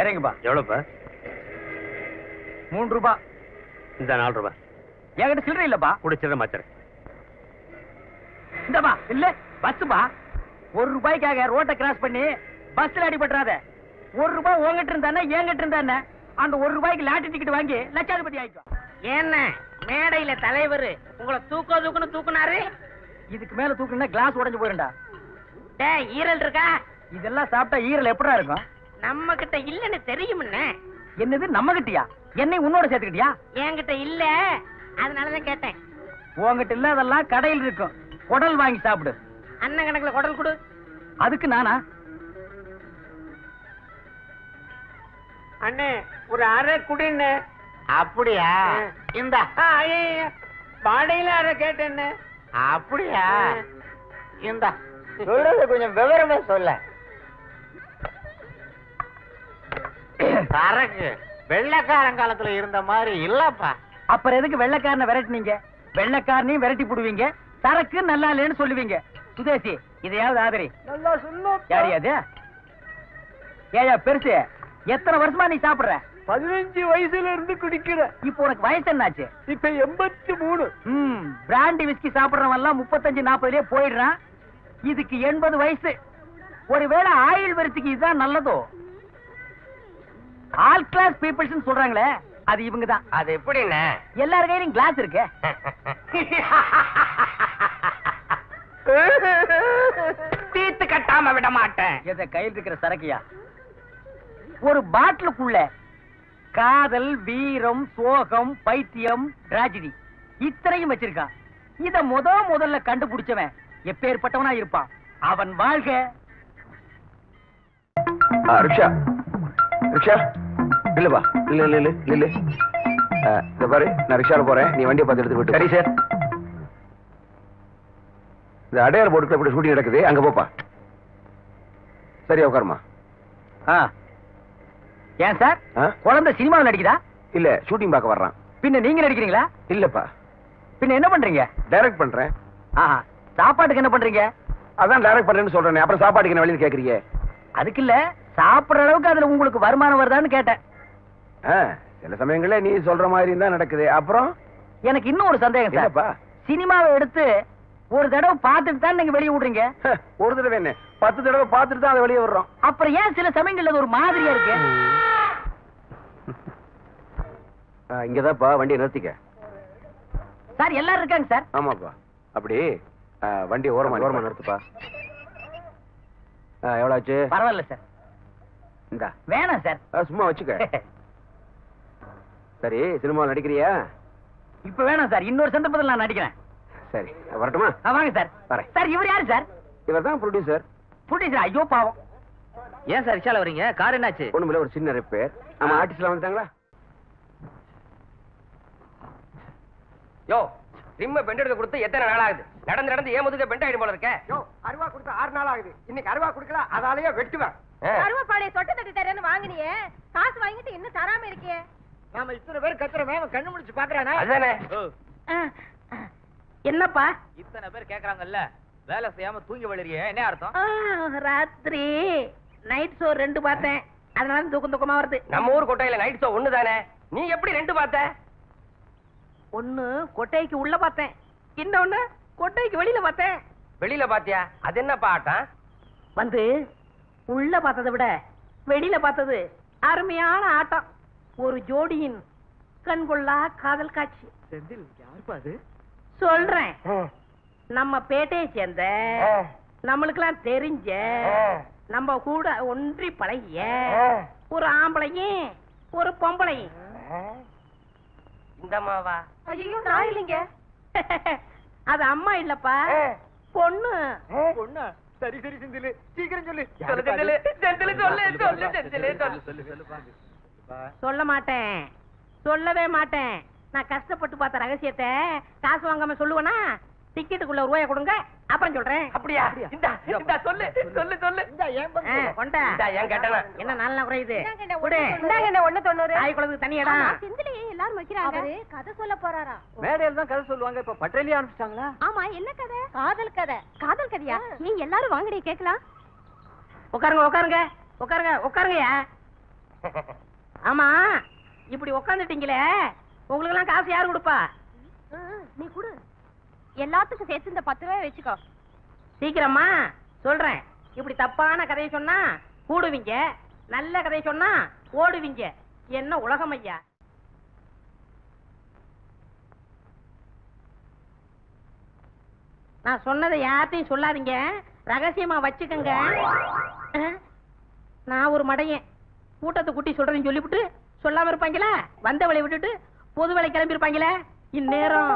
இறங்குப்பா. எவ்வளோப்பா மூணு ரூபா. இந்த நாலு ரூபாய் என்கிட்ட சில்லறை இல்லப்பா. குடிச்சிட மாத்திரை. இந்தப்பா இல்ல பஸ்ஸுப்பா. ஒரு ரூபாய்க்காக ரோட்டை கிராஸ் பண்ணி பஸ்ல அடிபட்டுறாத. ஒரு ரூபாய் உங்ககிட்ட இருந்தானே என்கிட்ட இருந்தானே அந்த ஒரு ரூபாய்க்கு லாட்டரி டிக்கெட் வாங்கி லட்சாதிபதி ஆயிக்கும் என்ன? மேடையில தலைவர் உங்களை தூக்க தூக்குன்னு தூக்குனாரு? இதுக்கு மேல தூக்குனா கிளாஸ் உடைஞ்சு போயிருண்டா டேய் ஈரல் இருக்கா? இதெல்லாம் சாப்பிட்டா ஈரல் எப்படா இருக்கும்? நம்ம கிட்ட இல்லன்னு தெரியும்னே. என்னது நம்ம கிட்டயா என்னை உன்னோட சேர்த்துக்கிட்டியா? என்கிட்ட இல்ல. அதனாலதான் கேட்டேன். உங்ககிட்ட இல்லாதெல்லாம் கடையில் இருக்கும். குடல் வாங்கி சாப்பிடு. அண்ணன் கணக்குல குடல் கொடு. அதுக்கு நானா? அண்ணே ஒரு அரை குடின்னு அப்படியா? இந்த வாடையில அரை கேட்டேன்னு அப்படியா? இந்த சொல்றது கொஞ்சம் விவரமா சொல்ல சரக்கு. வெள்ளைக்காரங்காலத்துல இருந்த மாதிரி இல்லப்பா. அப்புறம் எதுக்கு வெள்ளைக்காரனை விரட்டினீங்க? வெள்ளைக்காரனையும் விரட்டி போடுவீங்க. சரக்கு நல்லா இல்லைன்னு சொல்லுவீங்க. சுதேசி இதையாவது ஆதரி. நல்லா சொல்லும் யாரு அது? ஏயா பெருசு எத்தனை வருஷமா நீ சாப்பிடுற? பதினஞ்சு வயசுல இருந்து குடிக்கிற. இப்போ உனக்கு வயசு என்னாச்சு? இப்ப எண்பத்தி மூணு. ம் பிராண்டி விஸ்கி சாப்பிடுறவன் எல்லாம் முப்பத்தஞ்சு நாற்பதுலயே போயிடுறான். இதுக்கு எண்பது வயசு. ஒருவேளை ஆயுள் வரத்துக்கு இதுதான் நல்லதோ? ஆல் கிளாஸ் பீப்புள்ஸ் சொல்றாங்களே அது இவங்க தான் அது எப்படின்னு? எல்லார் கையிலும் கிளாஸ் இருக்கு. தீத்து கட்டாம விட மாட்டேன். எத கையில் இருக்கிற சரக்கியா? ஒரு பாட்டிலுக்குள்ள காதல் வீரம் சோகம் பைத்தியம் டிராஜடி இத்தனையும் வச்சிருக்கான் இத முத முதல்ல கண்டுபிடிச்சவன் எப்பேற்பட்டவனா இருப்பான். அவன் வாழ்க. ரிக்ஷா. ரிக்ஷா. இல்லப்பா இல்ல இல்ல இல்ல இல்ல. இந்த பாரு நான் ரிக்ஷால போறேன். நீ வண்டியை பார்த்து எடுத்து விட்டு சரி சார். இந்த அடையார் போர்டுக்கு இப்படி ஷூட்டிங் நடக்குது அங்க போப்பா. சரியா உட்காருமா. ஏன் சார்? குழந்தை சினிமாவில் நடிக்குதா? இல்ல ஷூட்டிங் பார்க்க வர்றான். பின்ன நீங்க நடிக்கிறீங்களா? இல்லப்பா. பின்ன என்ன பண்றீங்க? டைரக்ட் பண்றேன். ஆஹா சாப்பாட்டுக்கு என்ன பண்றீங்க? அதான் டைரக்ட் பண்றேன்னு சொல்றேன். அப்புறம் சாப்பாட்டுக்கு என்ன வழின்னு கேக்குறீங்க? அதுக்கு இல்ல சாப்பிடுற அளவுக்கு அதுல உங்களுக்கு வருமானம் வருதான்னு கேட்டேன். சில சமயங்கள்ல நீ சொல்ற மாதிரி தான் நடக்குது. அப்புறம்? எனக்கு இன்னும் ஒரு சந்தேகம் சார். சினிமாவை எடுத்து ஒரு தடவை பார்த்துட்டு தான் நீங்க வெளிய விடுறீங்க? ஒரு தடவை என்ன? பத்து தடவை பார்த்துட்டு தான் அதை வெளியே வர்றோம் அப்புறம் ஏன் சில சமயங்கள்ல ஒரு மாதிரியா இருக்கு? இங்கதான்ப்பா வண்டியை நிறுத்திக்க. சார் எல்லாரும் இருக்காங்க சார். ஆமாப்பா. அப்படி ஆ, வண்டியை ஓரமா ஓரமா நிறுத்துப்பா. ஆ, எவ்வளவு ஆச்சு? பரவாயில்ல சார். இந்தா. வேணாம் சார். சும்மா வச்சுக்க. சரி சினிமாவில் நடிக்கிறியா? இப்ப வேணாம் சார். இன்னொரு சந்தர்ப்பத்தில் நான் நடிக்கிறேன். சரி வரட்டுமா? வாங்க சார். வரேன். சார் இவர் யாரு சார்? இவர் தான் ப்ரொடியூசர்? புடிச்சா ஐயோ பாவம். ஏன் சார் ரிக்ஷால வரீங்க கார் என்னாச்சு? ஒண்ணுமில்ல ஒரு சின்ன ரிப்பேர் நம்ம ஆர்டிஸ்ட்ல வந்துட்டாங்களா? யோ ரிம்ம பெண்ட் எடுத்து கொடுத்து எத்தனை நாள் ஆகுது? நடந்து நடந்து ஏன் முதுக பெண்ட் ஆயிடும் போல இருக்க. அருவா கொடுத்து ஆறு நாள் ஆகுது. இன்னைக்கு அருவா கொடுக்கல அதாலேயே வெட்டுவேன். கருவாப்பாளைய சொட்ட தட்டி நாம இத்தனை பேர் கத்துறமே அவன் கண்ணு முடிச்சு பாக்குறானா? அதுதானே என்னப்பா? இத்தனை பேர் கேக்குறாங்கல்ல வேலை செய்யாம தூங்கி வளரியே என்ன அர்த்தம்? ராத்திரி. நைட் ஷோ ரெண்டு பார்த்தேன். அதனால தூக்கம் தூக்கமா வருது. நம்ம ஊர் கொட்டையில நைட் ஷோ ஒண்ணு தானே நீ எப்படி ரெண்டு பார்த்த? ஒண்ணு கொட்டைக்கு உள்ள பார்த்தேன். இன்னொன்னு கொட்டைக்கு வெளியில பார்த்தேன். வெளியில பாத்தியா? அது என்ன பாட்டம்? வந்து உள்ள பார்த்ததை விட வெளியில பார்த்தது அருமையான ஆட்டம். ஒரு ஜோடியின் கண்கொள்ளா காதல் காட்சி சொல்றேன் நம்ம பேட்டையை சேர்ந்த நம்மளுக்கெல்லாம் தெரிஞ்ச நம்ம கூட ஒன்றி பழகிய ஒரு ஆம்பளையும் ஒரு பொம்பளையும் இந்த மாவா ஐயோ நான் இல்லைங்க அது அம்மா இல்லப்பா பொண்ணு பொண்ணா சரி சரி செந்திலு சீக்கிரம் சொல்லு சொல்லு, செந்திலு, செந்திலு, சொல்லு, சொல்லு, செந்திலு, சொல்லு. சொல்ல மாட்டேன். சொல்லவே மாட்டேன். நான் கஷ்டப்பட்டு பார்த்த ரகசியத்தை காசு வாங்காம சொல்லுவேனா? டிக்கெட்டுக்குள்ள ரூபாய கொடுங்க அப்புறம் சொல்றேன். அப்படியா? இந்தா இந்தா சொல்லு சொல்லு சொல்லு. கொண்டா கேட்டனா என்ன நல்லா குறையுது? இந்தாங்க என்ன ஒண்ணு தொண்ணூறு. தண்ணி இடம். ஆமா, செந்திலையே எல்லாரும் வைக்கிறாங்க. அவரு கதை சொல்ல போறாரா? மேடையில தான் கதை சொல்லுவாங்க. இப்ப பட்டேலியே அனுப்பிச்சிட்டாங்களா ஆமா என்ன கதை? காதல் கதை. காதல் கதையா? ஏன் எல்லாரும் வாங்கடி கேக்கலாம் உட்காருங்க உட்காருங்க. உட்காருங்க உட்காருங்கயா ஆமா இப்படி உக்காந்துட்டீங்களே உங்களுக்கு எல்லாம் காசு யாரு கொடுப்பா? நீ கொடு. எல்லாத்துக்கும் சேர்த்து இந்த பத்து ரூபாய் வச்சுக்கோ. சீக்கிரமா சொல்றேன். இப்படி தப்பான கதையை சொன்னா கூடுவீங்க. நல்ல கதையை சொன்னா ஓடுவீங்க. என்ன உலகம் ஐயா? நான் சொன்னதை யார்ட்டையும் சொல்லாதீங்க. ரகசியமா வச்சுக்கங்க. நான் ஒரு மடையன். கூட்டத்தை குட்டி சொல்றேன்னு சொல்லிவிட்டு சொல்லாம இருப்பாங்களா? வந்த வேலையை விட்டுட்டு பொது வேலை கிளம்பி இருப்பாங்களே இந்நேரம்.